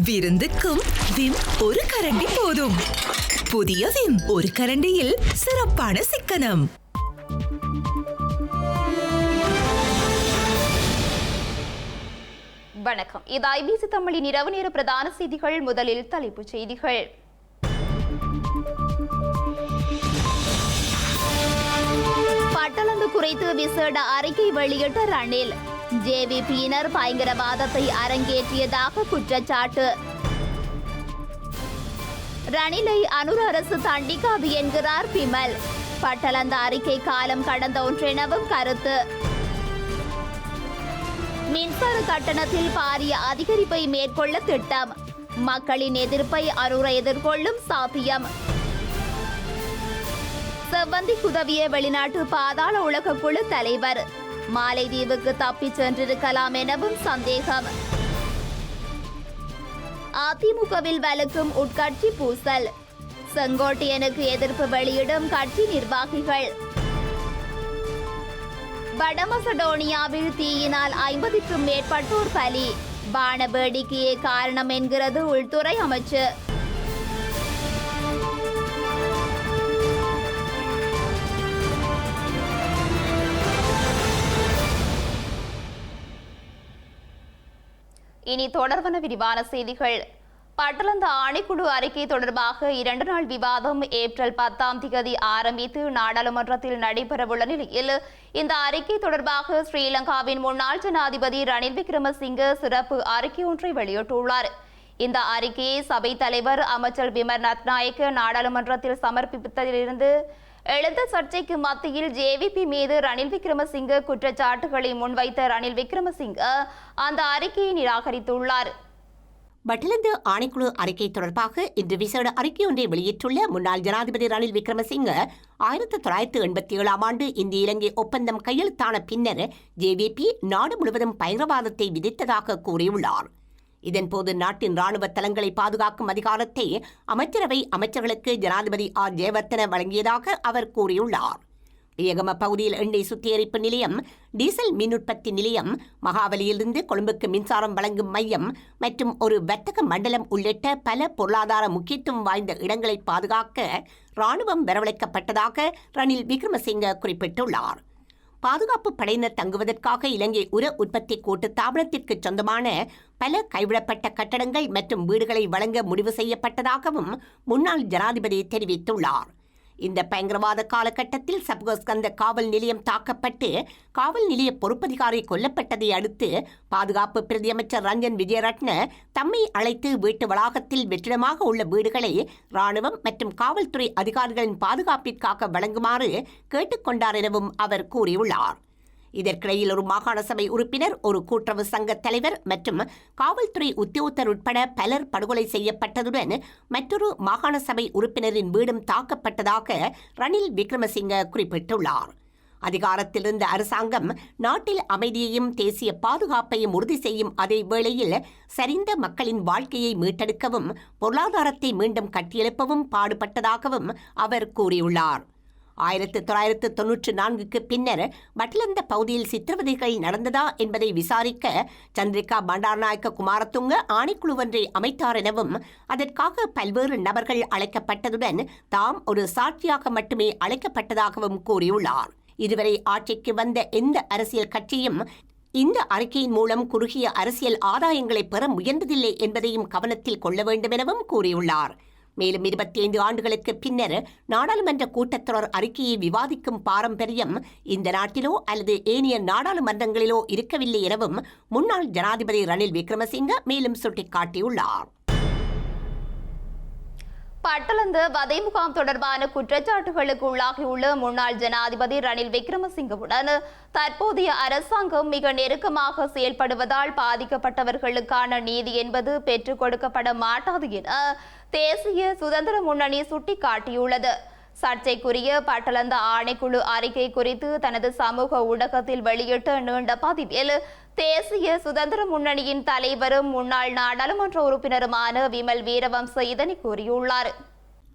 விருந்துக்கும் Vim ஒரு கரண்டி போதும். புதிய விம் ஒரு கரண்டியில் சிறப்பான சிக்கனம். வணக்கம். இது ஐபிசி தமிழின் இரவு நேர பிரதான செய்திகள். முதலில் தலைப்புச் செய்திகள். பட்டளந்து குறித்து விசேட அறிக்கை வெளியிட்ட ரணில். ஜேவிபியினர் பயங்கரவாதத்தை அரங்கேற்றியதாக குற்றச்சாட்டு. ரணிலை அனுர அரசு தண்டிக்காது என்கிறார் பிமல். பட்டலந்த அறிக்கை காலம் கடந்த ஒன்றெனவும் கருத்து. மின்சார கட்டணத்தில் பாரிய அதிகரிப்பை மேற்கொள்ள திட்டம். மக்களின் எதிர்ப்பை அனுர எதிர்கொள்ளும் சாத்தியம். செவ்வந்தி குதவிய வெளிநாட்டு பாதாள உலக குழு தலைவர். மாலைதீவுக்கு தப்பிச் சென்றிருக்கலாம் எனவும் சந்தேகம். அதிமுகவில் வலுக்கும் உட்கட்சி பூசல். செங்கோட்டையனுக்கு எதிர்ப்பு வெளியிடும் கட்சி நிர்வாகிகள். வடமசடோனியாவில் தீயினால் ஐம்பதுக்கும் மேற்பட்டோர் பலி. பான வேடிக்கையே காரணம் என்கிறது உள்துறை அமைச்சர் இனி தொடர்பான விரிவான செய்திகள். பட்டளந்த ஆணைக்குழு அறிக்கை தொடர்பாக இரண்டு நாள் விவாதம் ஏப்ரல் பத்தாம் திகதி ஆரம்பித்து நாடாளுமன்றத்தில் நடைபெறவுள்ள நிலையில் இந்த அறிக்கை தொடர்பாக ஸ்ரீலங்காவின் முன்னாள் ஜனாதிபதி ரணில் விக்ரமசிங்க சிறப்பு அறிக்கை ஒன்றை வெளியிட்டுள்ளார். இந்த அறிக்கையை சபை தலைவர் அமைச்சர் விமர் நத்நாயக்க நாடாளுமன்றத்தில் சமர்ப்பித்ததிலிருந்து எழுந்த சர்ச்சைக்கு மத்தியில் ஜேவிபி மீது ரணில் விக்ரமசிங்க குற்றச்சாட்டுகளை முன்வைத்த ரணில் விக்ரமசிங்க அந்த அறிக்கையை நிராகரித்துள்ளார். பட்டிலந்து ஆணைக்குழு அறிக்கை தொடர்பாக இன்று விசேட அறிக்கை ஒன்றை வெளியிட்டுள்ள முன்னாள் ஜனாதிபதி ரணில் விக்ரமசிங்க ஆயிரத்தி தொள்ளாயிரத்து எண்பத்தி ஏழாம் ஆண்டு இந்திய இலங்கை ஒப்பந்தம் கையெழுத்தான பின்னர் ஜேவிபி நாடு முழுவதும் பயங்கரவாதத்தை விதித்ததாக கூறியுள்ளார். இதன்போது நாட்டின் ராணுவ தளங்களை பாதுகாக்கும் அதிகாரத்தை அமைச்சரவை அமைச்சர்களுக்கு ஜனாதிபதி ஆர். ஜெயவர்த்தன வழங்கியதாக அவர் கூறியுள்ளார். வியகம பகுதியில் எண்ணெய் சுத்திகரிப்பு நிலையம் டீசல் மின் உற்பத்தி நிலையம் மகாவலியிலிருந்து கொழும்புக்கு மின்சாரம் வழங்கும் மையம் மற்றும் ஒரு வர்த்தக மண்டலம் உள்ளிட்ட பல பொருளாதார முக்கியத்துவம் வாய்ந்த இடங்களை பாதுகாக்க ராணுவம் வரவழைக்கப்பட்டதாக ரணில் விக்ரமசிங்க குறிப்பிட்டுள்ளார். பாதுகாப்பு படையினர் தங்குவதற்காக இலங்கை உர உற்பத்தி கூட்டு தாபனத்திற்கு சொந்தமான பல கைவிடப்பட்ட கட்டடங்கள் மற்றும் வீடுகளை வழங்க முடிவு செய்யப்பட்டதாகவும் முன்னாள் ஜனாதிபதி தெரிவித்துள்ளார். இந்த பயங்கரவாத காலகட்டத்தில் சப்கோஸ்கந்த காவல் நிலையம் தாக்கப்பட்டு காவல் நிலைய பொறுப்பதிகாரி கொல்லப்பட்டதை அடுத்து பாதுகாப்பு பிரதியமைச்சர் ரஞ்சன் விஜயரட்ன தம்மை அழைத்து வீட்டு வளாகத்தில் வெற்றிடமாக உள்ள வீடுகளை ராணுவம் மற்றும் காவல்துறை அதிகாரிகளின் பாதுகாப்பிற்காக வழங்குமாறு கேட்டுக்கொண்டார் எனவும் அவர் கூறியுள்ளார். இதற்கிடையில் ஒரு மாகாண சபை உறுப்பினர் ஒரு கூட்டுறவு சங்க தலைவர் மற்றும் காவல்துறை உத்தியோகத்தர் உட்பட பலர் படுகொலை செய்யப்பட்டதுடன் மற்றொரு மாகாண சபை உறுப்பினரின் வீடும் தாக்கப்பட்டதாக ரணில் விக்ரமசிங்க குறிப்பிட்டுள்ளார். அதிகாரத்தில் இருந்த அரசாங்கம் நாட்டில் அமைதியையும் தேசிய பாதுகாப்பையும் உறுதி செய்யும் அதே வேளையில் சரிந்த மக்களின் வாழ்க்கையை மீட்டெடுக்கவும் பொருளாதாரத்தை மீண்டும் கட்டியெழுப்பவும் பாடுபட்டதாகவும் அவர் கூறியுள்ளார். ஆயிரத்து தொள்ளாயிரத்து தொன்னூற்று நான்குக்கு பின்னர் பட்லந்த பகுதியில் சித்திரவதைகள் நடந்ததா என்பதை விசாரிக்க சந்திரிகா பண்டாரநாயக்க குமாரத்துங்க ஆணைக்குழு ஒன்றை அமைத்தார் எனவும் அதற்காக பல்வேறு நபர்கள் அழைக்கப்பட்டதுடன் தாம் ஒரு சாட்சியாக மட்டுமே அழைக்கப்பட்டதாகவும் கூறியுள்ளார். இதுவரை ஆட்சிக்கு வந்த எந்த அரசியல் கட்சியும் இந்த அறிக்கையின் மூலம் குறுகிய அரசியல் ஆதாயங்களை பெற முயன்றதில்லை என்பதையும் கவனத்தில் கொள்ள வேண்டும் எனவும் கூறியுள்ளார். மேலும் இருபத்தி ஐந்து ஆண்டுகளுக்கு பின்னர் நாடாளுமன்ற கூட்டத்தொடர் அறிக்கையை விவாதிக்கும் பாரம்பரியம் இந்த நாட்டிலோ அல்லது ஏனைய நாடாளுமன்றங்களிலோ இருக்கவில்லை எனவும் முன்னாள் ஜனாதிபதி ரணில் விக்ரமசிங்க மேலும் சுட்டிக்காட்டியுள்ளார். பட்டளந்து வதை முகாம் தொடர்பான குற்றச்சாட்டுகளுக்கு உள்ளாகியுள்ள முன்னாள் ஜனாதிபதி ரணில் விக்ரமசிங்கவுடன் தற்போதைய அரசாங்கம் மிக நெருக்கமாக செயல்படுவதால் பாதிக்கப்பட்டவர்களுக்கான நீதி என்பது பெற்றுக் கொடுக்கப்பட மாட்டாது என தேசிய சுதந்திர முன்னணி சுட்டிக்காட்டியுள்ளது. சர்ச்சைக்குரிய பட்டளந்த ஆணைக்குழு அறிக்கை குறித்து தனது சமூக ஊடகத்தில் வெளியிட்ட நீண்ட பதிவில் தேசிய சுதந்திர முன்னணியின் தலைவரும் முன்னாள் நாடாளுமன்ற உறுப்பினருமான விமல் வீரவம்ச இதனை கூறியுள்ளார்.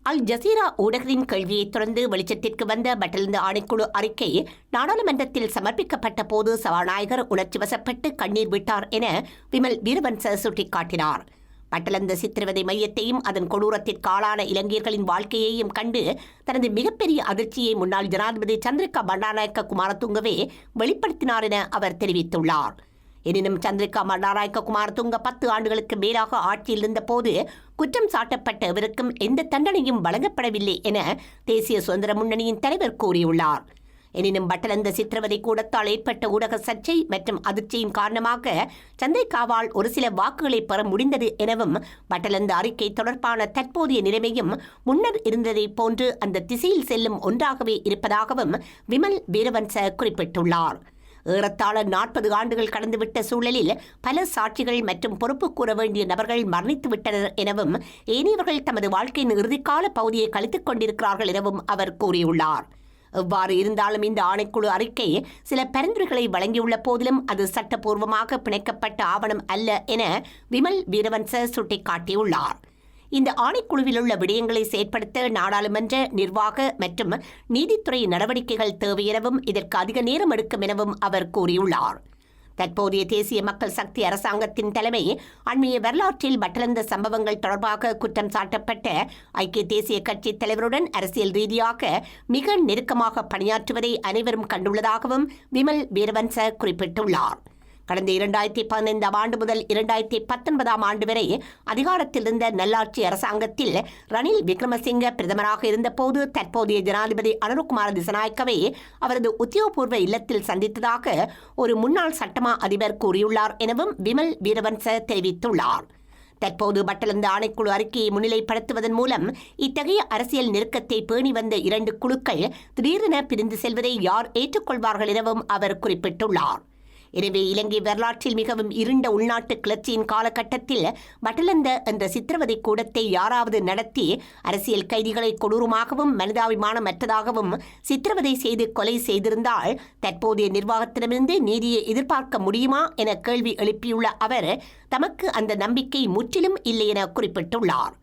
அல் ஜசீரா ஊடகத்தின் கேள்வியை தொடர்ந்து வெளிச்சத்திற்கு வந்த பட்டலிந்த ஆணைக்குழு அறிக்கை நாடாளுமன்றத்தில் சமர்ப்பிக்கப்பட்ட போது சபாநாயகர் உணர்ச்சி வசப்பட்டு கண்ணீர் விட்டார் என விமல் வீரவன்ச சுட்டிக்காட்டினார். பட்டலந்த சித்திரவதை மையத்தையும் அதன் கொடூரத்திற்கு ஆளான இலங்கையர்களின் வாழ்க்கையையும் கண்டு தனது மிகப்பெரிய அதிர்ச்சியை முன்னாள் ஜனாதிபதி சந்திரிகா பண்டாநாயக்க குமாரதுங்கவே வெளிப்படுத்தினார் என அவர் தெரிவித்துள்ளார். எனினும் சந்திரிகா பண்டாநாயக்க குமாரதுங்க பத்து ஆண்டுகளுக்கு மேலாக ஆட்சியில் இருந்தபோது குற்றம் சாட்டப்பட்ட இவருக்கும் எந்த தண்டனையும் வழங்கப்படவில்லை என தேசிய சுதந்திர முன்னணியின் தலைவர் கூறியுள்ளார். எனினும் பட்டலந்த சித்திரவதை கூடத்தால் ஏற்பட்ட ஊடக சர்ச்சை மற்றும் அதிர்ச்சியின் காரணமாக சந்தைக்காவால் ஒரு சில வாக்குகளை பெற முடிந்தது எனவும் பட்டலந்த அறிக்கை தொடர்பான தற்போதைய நிலைமையும் முன்னர் இருந்ததைப் போன்று அந்த திசையில் செல்லும் ஒன்றாகவே இருப்பதாகவும் விமல் வீரவன்ச குறிப்பிட்டுள்ளார். ஏறத்தாழ நாற்பது ஆண்டுகள் கடந்துவிட்ட சூழலில் பல சாட்சிகள் மற்றும் பொறுப்பு கூற வேண்டிய நபர்கள் மரணித்து விட்டனர் எனவும் ஏனையவர்கள் தமது வாழ்க்கையின் இறுதிக்கால பகுதியை கழித்துக் கொண்டிருக்கிறார்கள் எனவும் அவர் கூறியுள்ளார். எவ்வாறு இருந்தாலும் இந்த ஆணைக்குழு அறிக்கை சில பரிந்துரைகளை வழங்கியுள்ள போதிலும் அது சட்டப்பூர்வமாக பிணைக்கப்பட்ட ஆவணம் அல்ல என விமல் வீரவன்ச சுட்டிக்காட்டியுள்ளார். இந்த ஆணைக்குழுவில் உள்ள விடயங்களை செயற்படுத்த நாடாளுமன்ற நிர்வாக மற்றும் நீதித்துறை நடவடிக்கைகள் தேவை எனவும் இதற்கு அதிக நேரம் எடுக்கும் எனவும் அவர் கூறியுள்ளார். தற்போதைய தேசிய மக்கள் சக்தி அரசாங்கத்தின் தலைமை அண்மைய வரலாற்றில் பட்டலந்த சம்பவங்கள் தொடர்பாக குற்றம் சாட்டப்பட்ட ஐக்கிய தேசிய கட்சி தலைவருடன் அரசியல் ரீதியாக மிக நெருக்கமாக பணியாற்றுவதை அனைவரும் கண்டுள்ளதாகவும் விமல் வீரவன்ச குறிப்பிட்டுள்ளார். கடந்த இரண்டாயிரத்தி பதினைந்தாம் ஆண்டு முதல் இரண்டாயிரத்தி பத்தொன்பதாம் ஆண்டு வரை அதிகாரத்தில் இருந்த நல்லாட்சி அரசாங்கத்தில் ரணில் விக்ரமசிங்க பிரதமராக இருந்தபோது தற்போதைய ஜனாதிபதி அனுருகுமார் திசநாயக்கவை அவரது உத்தியோகபூர்வ இல்லத்தில் சந்தித்ததாக ஒரு முன்னாள் சட்டமா அதிபர் கூறியுள்ளார் எனவும் விமல் வீரவன்ச தெரிவித்துள்ளார். தற்போது பட்டலந்த ஆணைக்குழு அறிக்கையை முன்னிலைப்படுத்துவதன் மூலம் இத்தகைய அரசியல் நெருக்கத்தை பேணி வந்த இரண்டு குழுக்கள் திடீரென பிரிந்து செல்வதை யார் ஏற்றுக்கொள்வார்கள் எனவும் அவர் குறிப்பிட்டுள்ளார். எனவே இலங்கை வரலாற்றில் மிகவும் இருண்ட உள்நாட்டு கிளர்ச்சியின் காலகட்டத்தில் பட்டலந்த என்ற சித்திரவதை கூடத்தை யாராவது நடத்தி அரசியல் கைதிகளை கொடூரமாகவும் மனிதாபிமானமற்றதாகவும் சித்திரவதை செய்து கொலை செய்திருந்தால் தற்போதைய நிர்வாகத்திடமிருந்து நீதியை எதிர்பார்க்க முடியுமா என கேள்வி எழுப்பியுள்ள அவர் தமக்கு அந்த நம்பிக்கை முற்றிலும் இல்லை என குறிப்பிட்டுள்ளார்.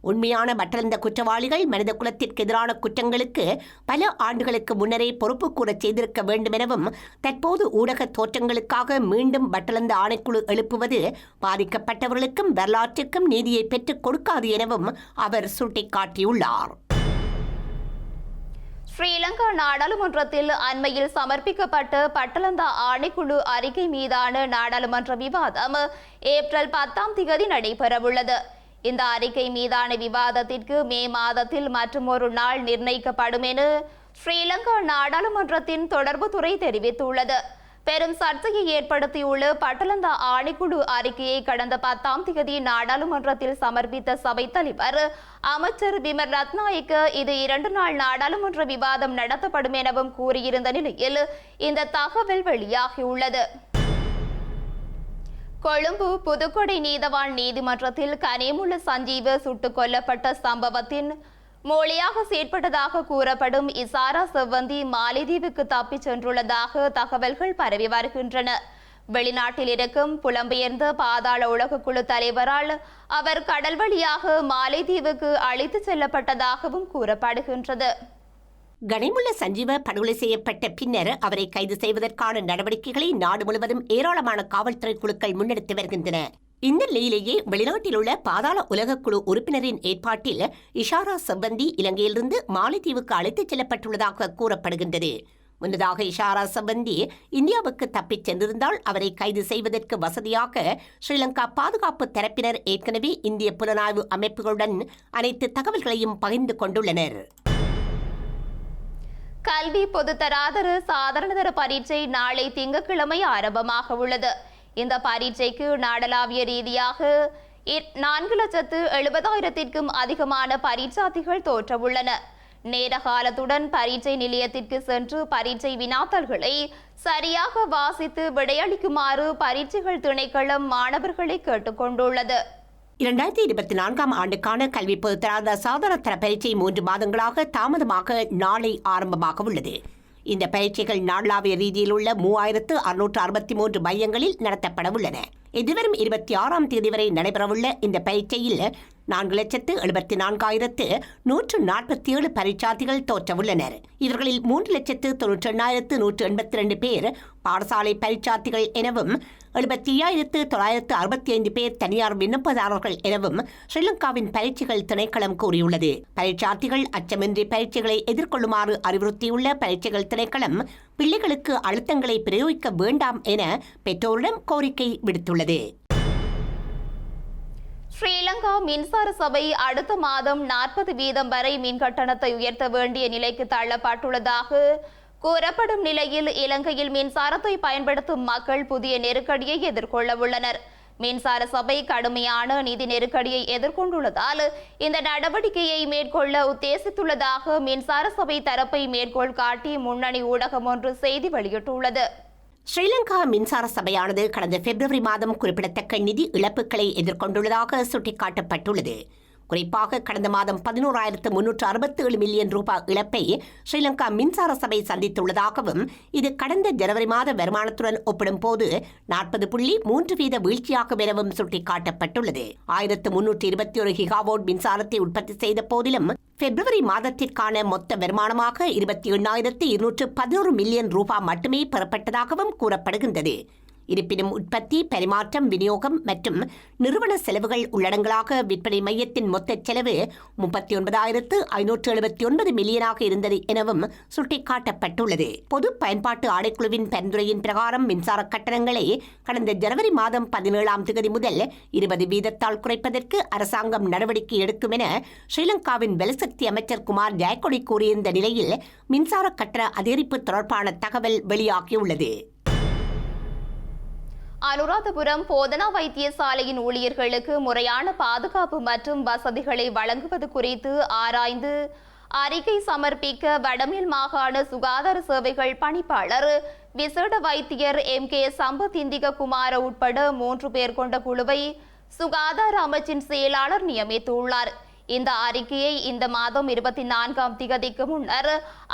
உண்மையான மற்றந்த குற்றவாளிகள் மனித குலத்திற்கு எதிரான குற்றங்களுக்கு பல ஆண்டுகளுக்கு முன்னரே பொறுப்பு கூறச் செய்திருக்க வேண்டும் எனவும் தற்போது ஊடக தோற்றங்களுக்காக மீண்டும் பட்டலந்த ஆணைக்குழு எழுப்புவது பாதிக்கப்பட்டவர்களுக்கும் வரலாற்றுக்கும் நீதியை பெற்றுக் கொடுக்காது எனவும் அவர் சுட்டிக்காட்டியுள்ளார். ஸ்ரீலங்கா நாடாளுமன்றத்தில் அண்மையில் சமர்ப்பிக்கப்பட்ட பட்டலந்தா ஆணைக்குழு அறிக்கை மீதான நாடாளுமன்ற விவாதம் ஏப்ரல் பத்தாம் திகதி நடைபெறவுள்ளது. இந்த அறிக்கை மீதான விவாதத்திற்கு மே மாதத்தில் மற்றுமொரு நாள் நிர்ணயிக்கப்படும் என ஸ்ரீலங்கா நாடாளுமன்றத்தின் தொடர்புத்துறை தெரிவித்துள்ளது. பெரும் சர்ச்சையை ஏற்படுத்தியுள்ள பட்டலந்தா ஆணைக்குழு அறிக்கையை கடந்த பத்தாம் தேதி நாடாளுமன்றத்தில் சமர்ப்பித்த சபைத் தலைவர் அமைச்சர் விமர் ரத்நாயக்க இது இரண்டு நாள் நாடாளுமன்ற விவாதம் நடத்தப்படும் எனவும் கூறியிருந்த நிலையில் இந்த தகவல் வெளியாகியுள்ளது. கொழும்பு புதுக்கொடை நீதவான் நீதிமன்றத்தில் கனிமுள்ள சஞ்சீவ சுட்டுக் கொல்லப்பட்ட சம்பவத்தின் மொழியாக செயற்பட்டதாக கூறப்படும் இசாரா செவ்வந்தி மாலைதீவுக்கு தப்பிச் சென்றுள்ளதாக தகவல்கள் பரவி வருகின்றன. வெளிநாட்டில் இருக்கும் புலம்பெயர்ந்த பாதாள உலக குழு தலைவரால் அவர் கடல் வழியாக மாலைதீவுக்கு அழைத்துச் செல்லப்பட்டதாகவும் கூறப்படுகின்றது. கனிமுள்ள சஞ்சீவ படுகொலை செய்யப்பட்ட பின்னர் அவரை கைது செய்வதற்கான நடவடிக்கைகளை நாடு முழுவதும் ஏராளமான காவல்துறை குழுக்கள் முன்னெடுத்து வருகின்றன. இந்த நிலையிலேயே வெளிநாட்டில் உள்ள பாதாள உலகக்குழு உறுப்பினரின் ஏற்பாட்டில் இஷாரா செவ்வந்தி இலங்கையிலிருந்து மாலைத்தீவுக்கு அழைத்துச் செல்லப்பட்டுள்ளதாக கூறப்படுகின்றது. முன்னதாக இஷாரா சம்பந்தி இந்தியாவுக்கு தப்பிச் சென்றிருந்தால் அவரை கைது செய்வதற்கு வசதியாக ஸ்ரீலங்கா பாதுகாப்பு தரப்பினர் ஏற்கனவே இந்திய புலனாய்வு அமைப்புகளுடன் அனைத்து தகவல்களையும் பகிர்ந்து கொண்டுள்ளனர். கல்வி பொதுத்தராதர சாதாரணதர பரீட்சை நாளை திங்கட்கிழமை ஆரம்பமாக உள்ளது. இந்த பரீட்சைக்கு நாடளாவிய ரீதியாக இ- நான்கு லட்சத்து எழுபதாயிரத்திற்கும் அதிகமான பரீட்சார்த்திகள் தோற்றவுள்ளன. நேர காலத்துடன் பரீட்சை நிலையத்திற்கு சென்று பரீட்சை வினாத்தல்களை சரியாக வாசித்து விடையளிக்குமாறு பரீட்சைகள் திணைக்களம் மாணவர்களை கேட்டுக்கொண்டுள்ளது. இரண்டாயிரத்தி இருபத்தி நான்காம் ஆண்டுக்கான கல்வி பொதுத்தராத சாதாரண தர பரீட்சை மூன்று மாதங்களாக தாமதமாக நாளை ஆரம்பமாக உள்ளது. இந்த பயிற்சிகள் நாளாவிய ரீதியில் உள்ள மூவாயிரத்து அறுநூற்று அறுபத்தி மூன்று மையங்களில் நடத்தப்பட உள்ளன. எதிர்வரும் இருபத்தி ஆறாம் தேதி வரை நடைபெறவுள்ள இந்த பயிற்சியில் நான்கு லட்சத்து எழுபத்தி நான்காயிரத்து நூற்று நாற்பத்தி ஏழு பரீட்சார்த்திகள் தோற்றவுள்ளனர். இவர்களில் மூன்று லட்சத்து தொன்னூற்றி எண்ணாயிரத்து நூற்று எண்பத்தி ரெண்டு பேர் பாடசாலை பரீட்சார்த்திகள் எனவும் எழுபத்தி ஐயாயிரத்து தொள்ளாயிரத்து அறுபத்தி ஐந்து பேர் தனியார் விண்ணப்பதாரர்கள் எனவும் ஸ்ரீலங்காவின் பரீட்சைகள் திணைக்களம் கூறியுள்ளது. பரீட்சார்த்திகள் அச்சமின்றி பரீட்சைகளை எதிர்கொள்ளுமாறு அறிவுறுத்தியுள்ள பரீட்சைகள் திணைக்களம் பிள்ளைகளுக்கு அழுத்தங்களை பிரயோகிக்க வேண்டாம் என பெற்றோரிடம் கோரிக்கை விடுத்துள்ளது. ஸ்ரீலங்கா மின்சார சபை அடுத்த மாதம் நாற்பது வீதம் வரை மின் கட்டணத்தை உயர்த்த வேண்டிய நிலைக்கு தள்ளப்பட்டுள்ளதாக கூறப்படும் நிலையில் இலங்கையில் மின்சாரத்தை பயன்படுத்தும் மக்கள் புதிய நெருக்கடியை எதிர்கொள்ள உள்ளனர். மின்சார சபை கடுமையான நிதி நெருக்கடியை எதிர்கொண்டுள்ளதால் இந்த நடவடிக்கையை மேற்கொள்ள உத்தேசித்துள்ளதாக மின்சார சபை தரப்பை மேற்கோள் காட்டி முன்னணி ஊடகம் ஒன்று செய்தி வெளியிட்டுள்ளது. ஸ்ரீலங்கா மின்சார சபையானது கடந்த பிப்ரவரி மாதம் குறிப்பிடத்தக்க நிதி இழப்புகளை எதிர்கொண்டுள்ளதாக சுட்டிக்காட்டப்பட்டுள்ளது. குறிப்பாக கடந்த மாதம் பதினோராயிரத்து முன்னூற்று அறுபத்தி ஏழு மில்லியன் ரூபாய் இழப்பை ஸ்ரீலங்கா மின்சார சபை சந்தித்துள்ளதாகவும் இது கடந்த ஜனவரி மாத வருமானத்துடன் ஒப்பிடும்போது நாற்பது புள்ளி மூன்று வீத வீழ்ச்சியாகும் எனவும் சுட்டிக்காட்டப்பட்டுள்ளது. ஆயிரத்து முன்னூற்று இருபத்தி ஒரு கிகாவோட் மின்சாரத்தை உற்பத்தி செய்த போதிலும் பிப்ரவரி மாதத்திற்கான மொத்த வருமானமாக இருபத்தி எண்ணாயிரத்து இருநூற்று பதினோரு மில்லியன் ரூபாய் மட்டுமே பெறப்பட்டதாகவும் கூறப்படுகின்றது. இருப்பினும் உற்பத்தி பரிமாற்றம் விநியோகம் மற்றும் நிறுவன செலவுகள் உள்ளடங்களாக விற்பனை மையத்தின் மொத்த செலவு முப்பத்தி ஒன்பதாயிரத்து ஐநூற்று எழுபத்தி ஒன்பது மில்லியனாக இருந்தது எனவும் சுட்டிக்காட்டப்பட்டுள்ளது. பொது பயன்பாட்டு ஆணைக்குழுவின் பரிந்துரையின் பிரகாரம் மின்சார கட்டணங்களை கடந்த ஜனவரி மாதம் பதினேழாம் தேதி முதல் இருபது வீதத்தால் குறைப்பதற்கு அரசாங்கம் நடவடிக்கை எடுக்கும் என ஸ்ரீலங்காவின் வெலசக்தி அமைச்சர் குமார் ஜெயக்கொடி கூறியிருந்த நிலையில் மின்சார கட்டண அதிகரிப்பு தொடர்பான தகவல் வெளியாகியுள்ளது. அனுராதபுரம் போதனா வைத்தியசாலையின் ஊழியர்களுக்கு முறையான பாதுகாப்பு மற்றும் வசதிகளை வழங்குவது குறித்து ஆராய்ந்து அறிக்கை சமர்ப்பிக்க வடமேல் மாகாண சுகாதார சேவைகள் பணிப்பாளர் விசேட வைத்தியர் எம். கே. சம்பத் இந்திக குமார உட்பட மூன்று பேர் கொண்ட குழுவை சுகாதார அமைச்சின் செயலாளர் நியமித்துள்ளார். இந்த அறிக்கையை இந்த மாதம் இருபத்தி நான்காம் திகதிக்கு முன்னர்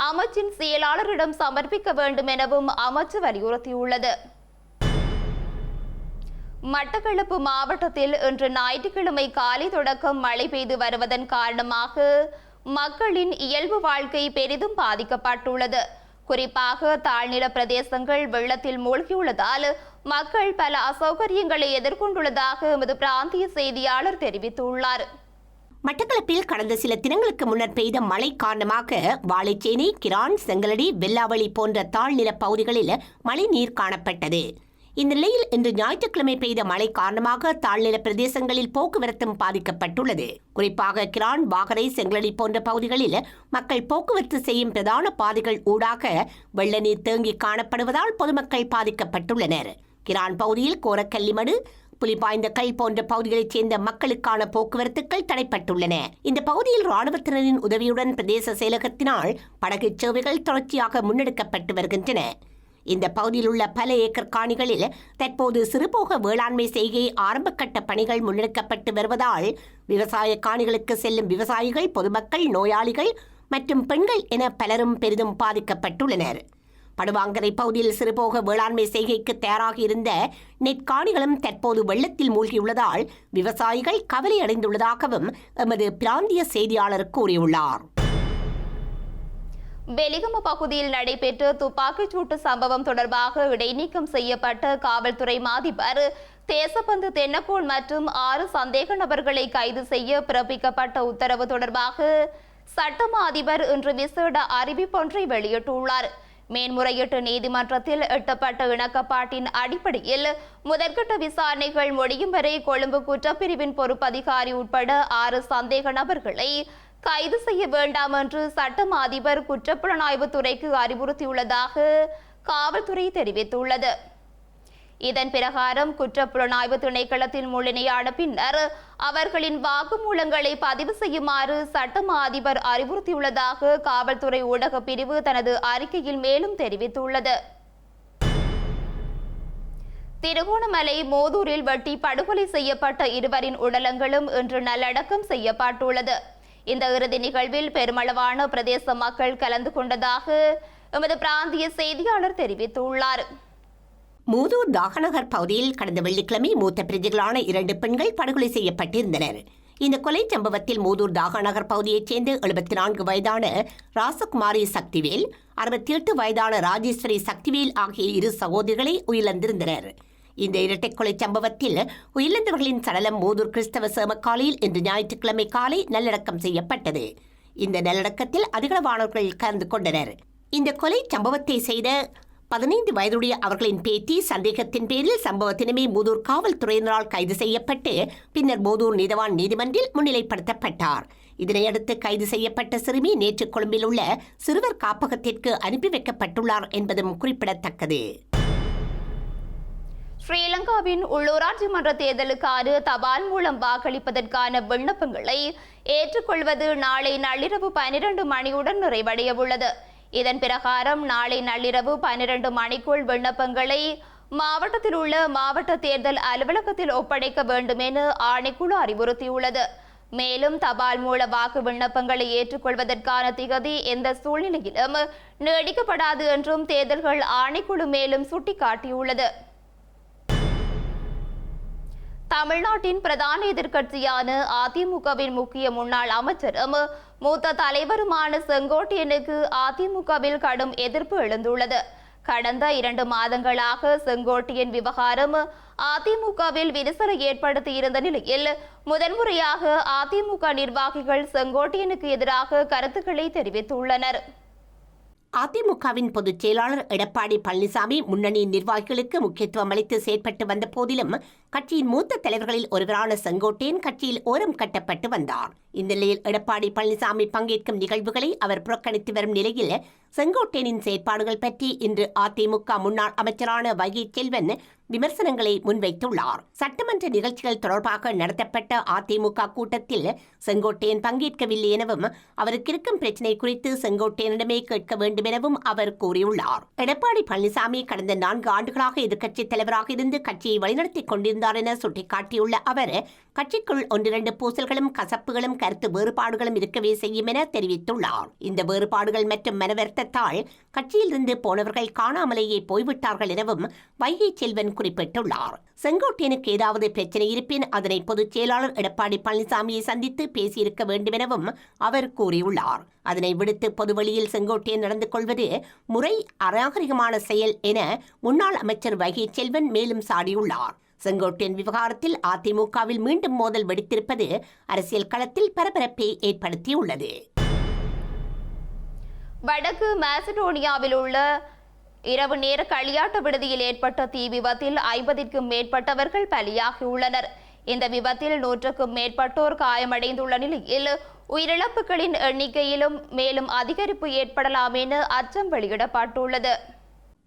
அமைச்சின் செயலாளரிடம் சமர்ப்பிக்க வேண்டும் எனவும் அமைச்சு வலியுறுத்தியுள்ளது. மட்டக்களப்பு மாவட்டத்தில் இன்று ஞாயிற்றுக்கிழமை காலை தொடக்கம் மழை பெய்து வருவதன் காரணமாக மக்களின் இயல்பு வாழ்க்கை பெரிதும் பாதிக்கப்பட்டுள்ளது. குறிப்பாக தாழ்நில பிரதேசங்கள் வெள்ளத்தில் மூழ்கியுள்ளதால் மக்கள் பல அசௌகரியங்களை எதிர்கொண்டுள்ளதாக எமது பிராந்திய செய்தியாளர் தெரிவித்துள்ளார். மட்டக்களப்பில் கடந்த சில தினங்களுக்கு முன்னர் பெய்த மழை காரணமாக வாழைச்சேனை கிரான் செங்கலடி வெள்ளாவளி போன்ற தாழ்நில பகுதிகளில் மழை நீர் காணப்பட்டது. இந்நிலையில் இன்று ஞாயிற்றுக்கிழமை பெய்த மழை காரணமாக தாழ்நில பிரதேசங்களில் போக்குவரத்தும் பாதிக்கப்பட்டுள்ளது. குறிப்பாக கிரான் வாகரை செங்கலடி போன்ற பகுதிகளில் மக்கள் போக்குவரத்து செய்யும் பிரதான பாதைகள் ஊடாக வெள்ள நீர் தேங்கி காணப்படுவதால் பொதுமக்கள் பாதிக்கப்பட்டுள்ளனர். கிரான் பகுதியில் கோரக்கல்லிமடு புலிபாய்ந்த கல் போன்ற பகுதிகளைச் சேர்ந்த மக்களுக்கான போக்குவரத்துக்கள் தடைப்பட்டுள்ளன. இந்த பகுதியில் ராணுவத்தினரின் உதவியுடன் பிரதேச செயலகத்தினால் படகு சேவைகள் தொடர்ச்சியாக முன்னெடுக்கப்பட்டு வருகின்றன. இந்த பகுதியில் உள்ள பல ஏக்கர் காணிகளில் தற்போது சிறுபோக வேளாண்மை செய்கை ஆரம்பக்கட்ட பணிகள் முன்னெடுக்கப்பட்டு வருவதால் விவசாய காணிகளுக்கு செல்லும் விவசாயிகள் பொதுமக்கள் நோயாளிகள் மற்றும் பெண்கள் என பலரும் பெரிதும் பாதிக்கப்பட்டுள்ளனர். படுவாங்கரை பகுதியில் சிறுபோக வேளாண்மை செய்கைக்கு தயாராக இருந்த நெற்காணிகளும் தற்போது வெள்ளத்தில் மூழ்கியுள்ளதால் விவசாயிகள் கவலையடைந்துள்ளதாகவும் எமது பிராந்திய செய்தியாளர் கூறியுள்ளார். வெலிகம பகுதியில் நடைபெற்ற துப்பாக்கிச் சூட்டு சம்பவம் தொடர்பாக இடைநீக்கம் செய்யப்பட்ட காவல்துறை மாதிபர் தேசப்பந்து தென்னக்கோள் மற்றும் ஆறு சந்தேக நபர்களை கைது செய்ய பிறப்பிக்கப்பட்ட உத்தரவு தொடர்பாக சட்டமா அதிபர் இன்று விசேட அறிவிப்பொன்றை வெளியிட்டுள்ளார். மேன்முறையீட்டு நீதிமன்றத்தில் எட்டப்பட்ட இணக்கப்பாட்டின் அடிப்படையில் முதற்கட்ட விசாரணைகள் முடியும் வரை கொழும்பு குற்றப்பிரிவின் பொறுப்பதிகாரி உட்பட ஆறு சந்தேக நபர்களை கைது செய்ய வேண்டாம் என்று சட்டம் அதிபர் குற்றப்புலனாய்வு துறைக்கு அறிவுறுத்தியுள்ளதாக காவல்துறை தெரிவித்துள்ளது. இதன் பிரகாரம் குற்றப்புலனாய்வு திணைக்களத்தின் முழுமையான பின்னர் அவர்களின் வாக்குமூலங்களை பதிவு செய்யுமாறு சட்டம் அதிபர் அறிவுறுத்தியுள்ளதாக காவல்துறை ஊடக பிரிவு தனது அறிக்கையில் மேலும் தெரிவித்துள்ளது. திருகோணமலை மோதூரில் வெட்டி படுகொலை செய்யப்பட்ட இருவரின் உடலங்களும் இன்று நல்லடக்கம் செய்யப்பட்டுள்ளது. இந்த இறுதி நிகழ்வில் பெருமளவான பிரதேச மக்கள் கலந்து கொண்டதாக எமது பிராந்திய செய்தியாளர் தெரிவித்துள்ளார். மூதூர் தாகநகர் பகுதியில் கடந்த வெள்ளிக்கிழமை மூத்த பிரஜைகளான இரண்டு பெண்கள் படுகொலை செய்யப்பட்டிருந்தனர். இந்த கொலை சம்பவத்தில் மூதூர் தாகநகர் பகுதியைச் சேர்ந்த எழுபத்தி நான்கு வயதான ராசகுமாரி சக்திவேல் அறுபத்தி எட்டு வயதான ராஜேஸ்வரி சக்திவேல் ஆகிய இரு சகோதரிகளை உயிரிழந்திருந்தனர். இந்த இரட்டை கொலை சம்பவத்தில் உயிரிழந்தவர்களின் சடலம் மூதூர் கிறிஸ்தவ சேமக்காலையில் இன்று ஞாயிற்றுக்கிழமை காலை நல்லடக்கம் செய்யப்பட்டது. இந்த நல்லடக்கத்தில் அதிகளவானவர்கள் கலந்து கொண்டனர். இந்த கொலை சம்பவத்தை செய்த பதினைந்து வயதுடைய அவர்களின் பேத்தி சந்தேகத்தின் பேரில் சம்பவத்தினமே மூதூர் காவல்துறையினரால் கைது செய்யப்பட்டு பின்னர் மூதூர் நீதவான் நீதிமன்றில் முன்னிலைப்படுத்தப்பட்டார். இதனையடுத்து கைது செய்யப்பட்ட சிறுமி நேற்று கொழும்பில் உள்ள சிறுவர் காப்பகத்திற்கு அனுப்பி வைக்கப்பட்டுள்ளார் என்பதும் குறிப்பிடத்தக்கது. ஸ்ரீலங்காவின் உள்ளூராட்சி மன்ற தேர்தலுக்கான தபால் மூலம் வாக்களிப்பதற்கான விண்ணப்பங்களை ஏற்றுக்கொள்வது நாளை நள்ளிரவு பனிரெண்டு மணியுடன் நிறைவடைய உள்ளது. இதன் பிரகாரம் நாளை நள்ளிரவு பனிரெண்டு மணிக்குள் விண்ணப்பங்களை மாவட்டத்தில் உள்ள மாவட்ட தேர்தல் அலுவலகத்தில் ஒப்படைக்க வேண்டும் என ஆணைக்குழு அறிவுறுத்தியுள்ளது. மேலும் தபால் மூல வாக்கு விண்ணப்பங்களை ஏற்றுக்கொள்வதற்கான திகதி எந்த சூழ்நிலையிலும் நீடிக்கப்படாது என்றும் தேர்தல்கள் ஆணைக்குழு மேலும் சுட்டிக்காட்டியுள்ளது. தமிழ்நாட்டின் பிரதான எதிர்க்கட்சியான அதிமுகவின் முக்கிய முன்னாள் அமைச்சரும் மூத்த தலைவருமான செங்கோட்டையனுக்கு அதிமுகவில் கடும் எதிர்ப்பு எழுந்துள்ளது. கடந்த இரண்டு மாதங்களாக செங்கோட்டையன் விவகாரம் அதிமுகவில் விரிசலை ஏற்படுத்தி இருந்த நிலையில் முதன்முறையாக அதிமுக நிர்வாகிகள் செங்கோட்டையனுக்கு எதிராக கருத்துக்களை தெரிவித்துள்ளனர். அதிமுகவின் பொதுச் செயலாளர் எடப்பாடி பழனிசாமி முன்னணி நிர்வாகிகளுக்கு முக்கியத்துவம் அளித்து செயற்பட்டு வந்த போதிலும் கட்சியின் மூத்த தலைவர்களில் ஒருவரான செங்கோட்டையன் கட்சியில் ஓரம் கட்டப்பட்டு வந்தார். இந்த நிலையில் எடப்பாடி பழனிசாமி பங்கேற்கும் நிகழ்வுகளை அவர் புறக்கணித்து வரும் நிலையில் செங்கோட்டையனின் செயற்பாடுகள் பற்றி இன்று அதிமுக முன்னாள் அமைச்சரான வைகை செல்வன் விமர்சனங்களை முன்வைத்துள்ளார். சட்டமன்ற நிகழ்ச்சிகள் தொடர்பாக நடத்தப்பட்ட அதிமுக கூட்டத்தில் செங்கோட்டையன் பங்கேற்கவில்லை எனவும் அவருக்கு இருக்கும் பிரச்சினை குறித்து செங்கோட்டையனிடமே கேட்க வேண்டும் எனவும் அவர் கூறியுள்ளார். எடப்பாடி பழனிசாமி கடந்த நான்கு ஆண்டுகளாக எதிர்க்கட்சித் தலைவராக இருந்து கட்சியை வழிநடத்திக் இருந்தார் என சுட்டிக்காட்டியுள்ள அவர் கட்சிக்குள் ஒன்றிரண்டு பூசல்களும் கசப்புகளும் கருத்து வேறுபாடுகளும் இருக்கவே செய்யும் என தெரிவித்துள்ளார். இந்த வேறுபாடுகள் மற்றும் மனவருத்தத்தால் கட்சியிலிருந்து போனவர்கள் காணாமலேயே போய்விட்டார்கள் எனவும் வைகை செல்வன் குறிப்பிட்டுள்ளார். செங்கோட்டையனுக்கு ஏதாவது பிரச்சனை இருப்பின் அதனை பொதுச் செயலாளர் எடப்பாடி பழனிசாமியை சந்தித்து பேசியிருக்க வேண்டும் எனவும் அவர் கூறியுள்ளார். அதனை விடுத்து பொதுவெளியில் செங்கோட்டையன் நடந்து கொள்வது முறை அநாகரிகமான செயல் என முன்னாள் அமைச்சர் வைகை செல்வன் மேலும் சாடியுள்ளார். செங்கோட்டையன் விவகாரத்தில் அதிமுகவில் மீண்டும் மோதல் வெடித்திருப்பது அரசியல் களத்தில் பரபரப்பை ஏற்படுத்தியுள்ளது. வடக்கு மாசடோனியாவில் உள்ள இரவு நேர களியாட்ட விடுதியில் ஏற்பட்ட தீ விபத்தில் ஐம்பதிற்கும் மேற்பட்டவர்கள் பலியாகியுள்ளனர். இந்த விபத்தில் நூற்றுக்கும் மேற்பட்டோர் காயமடைந்துள்ள நிலையில் உயிரிழப்புகளின் எண்ணிக்கையிலும் மேலும் அதிகரிப்பு ஏற்படலாம் என அச்சம் வெளியிடப்பட்டுள்ளது.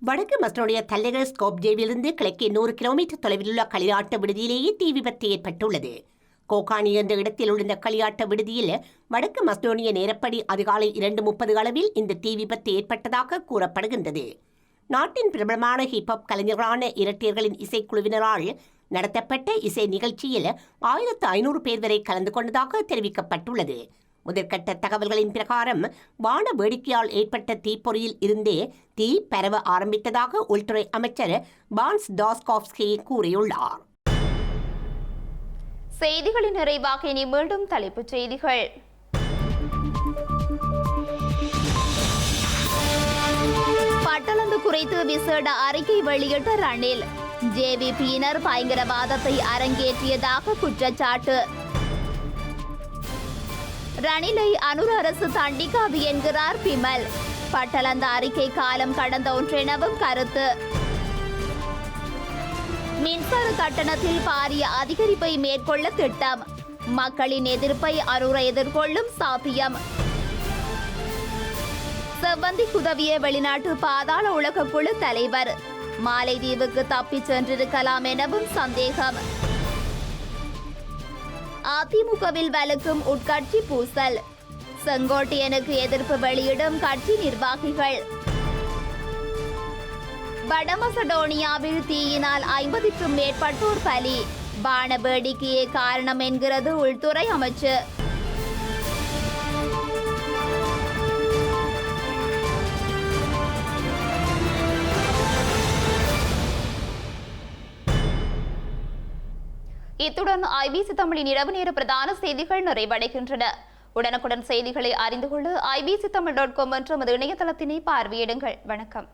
வடக்கு மஸ்டனுடைய தலைநகர் ஸ்கோப்ஜேவிலிருந்து கிழக்கே நூறு கிலோமீட்டர் தொலைவில் உள்ள களியாட்ட விடுதியிலேயே தீ விபத்து ஏற்பட்டுள்ளது. கோகானி என்ற இடத்தில் உள்ள களியாட்ட விடுதியில் வடக்கு மஸ்டோனிய நேரப்படி அதிகாலை இரண்டு முப்பது அளவில் இந்த தீ விபத்து ஏற்பட்டதாக கூறப்படுகின்றது. நாட்டின் பிரபலமான ஹிப்ஹாப் கலைஞர்களான இரட்டையர்களின் இசைக்குழுவினரால் நடத்தப்பட்ட இசை நிகழ்ச்சியில் ஆயிரத்து ஐநூறு பேர் வரை கலந்து கொண்டதாக தெரிவிக்கப்பட்டுள்ளது. முதற்கட்ட தகவல்களின் பிரகாரம் வான வேடிக்கையால் ஏற்பட்ட தீப்பொறியில் இருந்தே தீ பரவ ஆரம்பித்ததாக உள்துறை அமைச்சர் பான்ஸ் டாஸ்காப்ஸ்கி கூறியுள்ளார். செய்திகளின் நிறைவாக இனி மீண்டும் தலைப்புச் செய்திகள். பட்டளந்து குறித்து விசேட அறிக்கை வெளியிட்ட ரணில் ஜேவிபியினர் பயங்கரவாதத்தை அரங்கேற்றியதாக குற்றச்சாட்டு. ரணிலை அனுர அரசு தண்டிக்காது என்கிறார் பிமல். பட்டலந்த அறிக்கை காலம் கடந்த ஒன்றெனவும் கருத்து. மின்சார கட்டணத்தில் பாரிய அதிகரிப்பை மேற்கொள்ள திட்டம். மக்களின் எதிர்ப்பை அருர எதிர்கொள்ளும் சாத்தியம். செவ்வந்தி குதவிய வெளிநாட்டு பாதாள உலக குழு தலைவர். மாலைதீவுக்கு தப்பிச் சென்றிருக்கலாம் எனவும் சந்தேகம். அதிமுகவில் வலுக்கும் உட்கட்சி பூசல். செங்கோட்டையனுக்கு எதிர்ப்பு வெளியிடும் கட்சி நிர்வாகிகள். வடமசடோனியாவில் தீயினால் ஐம்பதுக்கும் மேற்பட்டோர் பலி. பான வேடிக்கையே காரணம் என்கிறது உள்துறை அமைச்சர் இத்துடன் ஐபிசி தமிழின் இரவு நேர பிரதான செய்திகள் நிறைவடைகின்றன. உடனுக்குடன் செய்திகளை அறிந்து கொள்ள ஐபிசி தமிழ் டாட் காம் என்ற நமது இணையதளத்தினை பார்வையிடுங்கள். வணக்கம்.